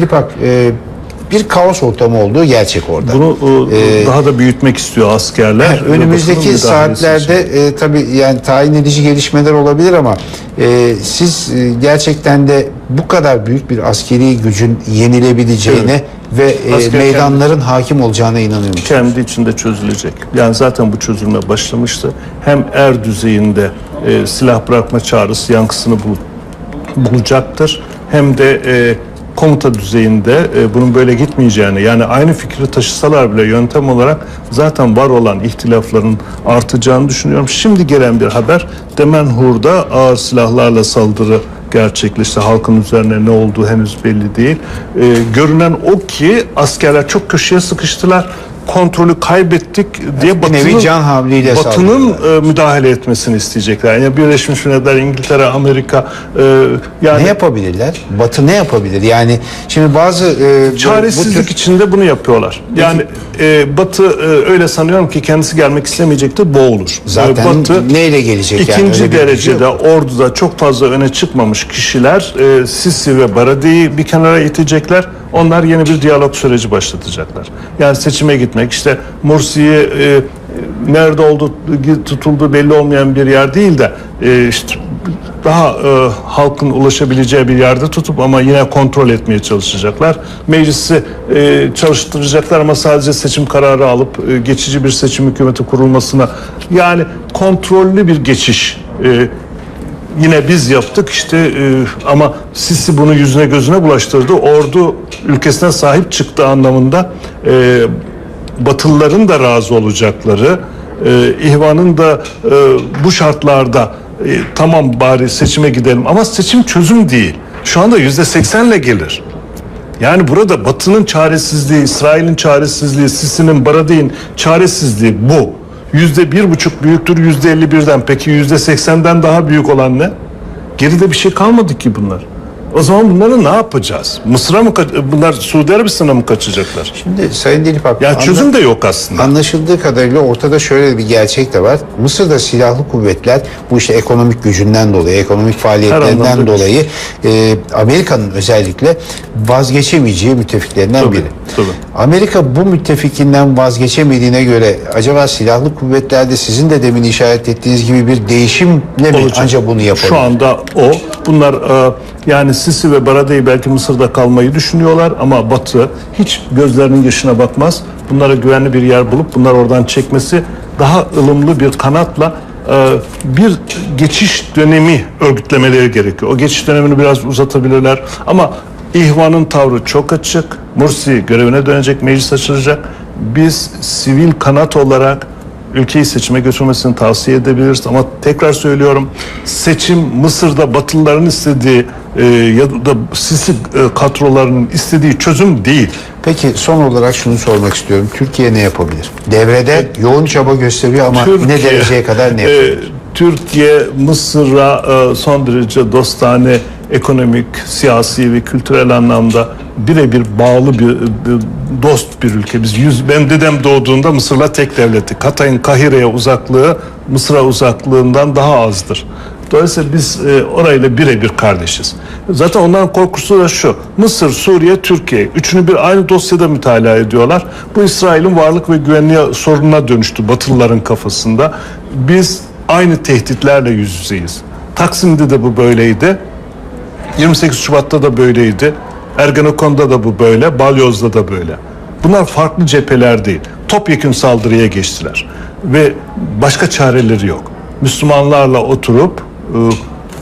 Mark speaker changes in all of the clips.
Speaker 1: Lipak e, bir kaos ortamı olduğu gerçek orada.
Speaker 2: Bunu e,
Speaker 1: Ee,
Speaker 2: daha da büyütmek istiyor askerler.
Speaker 1: Evet,
Speaker 2: ve
Speaker 1: önümüzdeki saatlerde
Speaker 2: için.
Speaker 1: e, tabii yani tayin edici gelişmeler olabilir ama e, siz e, gerçekten de bu kadar büyük bir askeri gücün yenilebileceğine ve e, meydanların hakim olacağına inanıyor musunuz?
Speaker 2: kendi içinde çözülecek. Yani zaten bu çözülme başlamıştı. Hem er düzeyinde e, silah bırakma çağrısı yankısını bul- bulacaktır. Hem de e, komuta düzeyinde e, bunun böyle gitmeyeceğini yani aynı fikri taşısalar bile yöntem olarak zaten var olan ihtilafların artacağını düşünüyorum. Şimdi gelen bir haber Demenhur'da ağır silahlarla saldırı gerçekleşti. Halkın üzerine ne olduğu henüz belli değil. Ee, görünen o ki askerler çok köşeye sıkıştılar. Kontrolü kaybettik diye
Speaker 1: nevi
Speaker 2: Batı'nın, Batı'nın e, müdahale etmesini isteyecekler. Yani Birleşmiş Milletler, İngiltere, Amerika e, yani
Speaker 1: Ne yapabilirler? Batı ne yapabilir? Yani şimdi bazı e,
Speaker 2: çaresizlik
Speaker 1: bu tür
Speaker 2: içinde bunu yapıyorlar. Yani e, Batı e, öyle sanıyorum ki kendisi gelmek istemeyecektir, boğulur.
Speaker 1: zaten
Speaker 2: E, Batı
Speaker 1: neyle gelecek yani?
Speaker 2: İkinci
Speaker 1: Öyle bir gücü
Speaker 2: derecede
Speaker 1: yok.
Speaker 2: orduda çok fazla öne çıkmamış kişiler e, Sisi ve Baradi'yi bir kenara itecekler. Onlar yeni bir diyalog süreci başlatacaklar. Yani seçime gitmek işte Mursi'yi e, nerede olduğu tutulduğu belli olmayan bir yer değil de e, işte daha e, halkın ulaşabileceği bir yerde tutup ama yine kontrol etmeye çalışacaklar. Meclisi e, çalıştıracaklar ama sadece seçim kararı alıp e, geçici bir seçim hükümeti kurulmasına yani kontrollü bir geçiş e, yine biz yaptık işte e, ama Sisi bunu yüzüne gözüne bulaştırdı. Ordu ülkesine sahip çıktı anlamında e, Batılıların da razı olacakları, e, İhvan'ın da e, bu şartlarda e, tamam bari seçime gidelim ama seçim çözüm değil. Şu anda yüzde seksenle gelir. Yani burada Batı'nın çaresizliği, İsrail'in çaresizliği, Sisi'nin, Baradi'nin çaresizliği bu. Yüzde bir buçuk büyüktür yüzde elli birden. Peki yüzde seksenden daha büyük olan ne? Geride bir şey kalmadı ki bunlar. O zaman bunları ne yapacağız? Mısır'a mı, bunlar Suudi Arabistan'a mı kaçacaklar?
Speaker 1: Şimdi Sayın
Speaker 2: Yani
Speaker 1: anla-
Speaker 2: çözüm de yok aslında.
Speaker 1: Anlaşıldığı kadarıyla ortada şöyle bir gerçek de var. Mısır'da silahlı kuvvetler bu işte ekonomik gücünden dolayı, ekonomik faaliyetlerinden dolayı e, Amerika'nın özellikle vazgeçemeyeceği müttefiklerinden
Speaker 2: Tabii,
Speaker 1: biri.
Speaker 2: tabii.
Speaker 1: Amerika bu müttefikinden vazgeçemediğine göre acaba silahlı kuvvetlerde sizin de demin işaret ettiğiniz gibi bir değişimle mi
Speaker 2: Olacak.
Speaker 1: ancak bunu yapabilir?
Speaker 2: Şu anda o. Bunlar e, yani Sisi ve Barade'yi belki Mısır'da kalmayı düşünüyorlar ama Batı hiç gözlerinin yaşına bakmaz. Bunlara güvenli bir yer bulup bunlar oradan çekmesi daha ılımlı bir kanatla e, bir geçiş dönemi örgütlemeleri gerekiyor. O geçiş dönemini biraz uzatabilirler ama İhvan'ın tavrı çok açık. Mursi görevine dönecek, meclis açılacak. Biz sivil kanat olarak ülkeyi seçime götürmesini tavsiye edebiliriz ama tekrar söylüyorum seçim Mısır'da Batılıların istediği e, ya da Sisi e, kadrolarının istediği çözüm değil.
Speaker 1: Peki son olarak şunu sormak istiyorum. Türkiye ne yapabilir? Devrede yoğun çaba gösteriyor ama ne dereceye kadar ne yapabilir?
Speaker 2: e, Türkiye Mısır'a e, son derece dostane ekonomik, siyasi ve kültürel anlamda birebir bağlı bir, bir dost bir ülke. Biz yüz, benim dedem doğduğunda Mısır'la tek devletti. Hatay'ın Kahire'ye uzaklığı Mısır'a uzaklığından daha azdır. Dolayısıyla biz e, orayla birebir kardeşiz. Zaten onların korkusu da şu. Mısır, Suriye, Türkiye. Üçünü bir aynı dosyada mütalaa ediyorlar. Bu İsrail'in varlık ve güvenliği sorununa dönüştü Batılıların kafasında. Biz aynı tehditlerle yüz yüzeyiz. Taksim'de de bu böyleydi. 28 Şubat'ta da böyleydi. Ergenekon'da da bu böyle, Balyoz'da da böyle. Bunlar farklı cepheler değil. Topyekün saldırıya geçtiler. Ve başka çareleri yok. Müslümanlarla oturup e,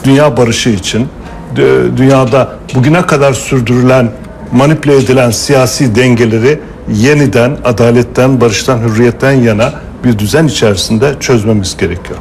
Speaker 2: dünya barışı için, dü- dünyada bugüne kadar sürdürülen, manipüle edilen siyasi dengeleri yeniden adaletten, barıştan, hürriyetten yana bir düzen içerisinde çözmemiz gerekiyor.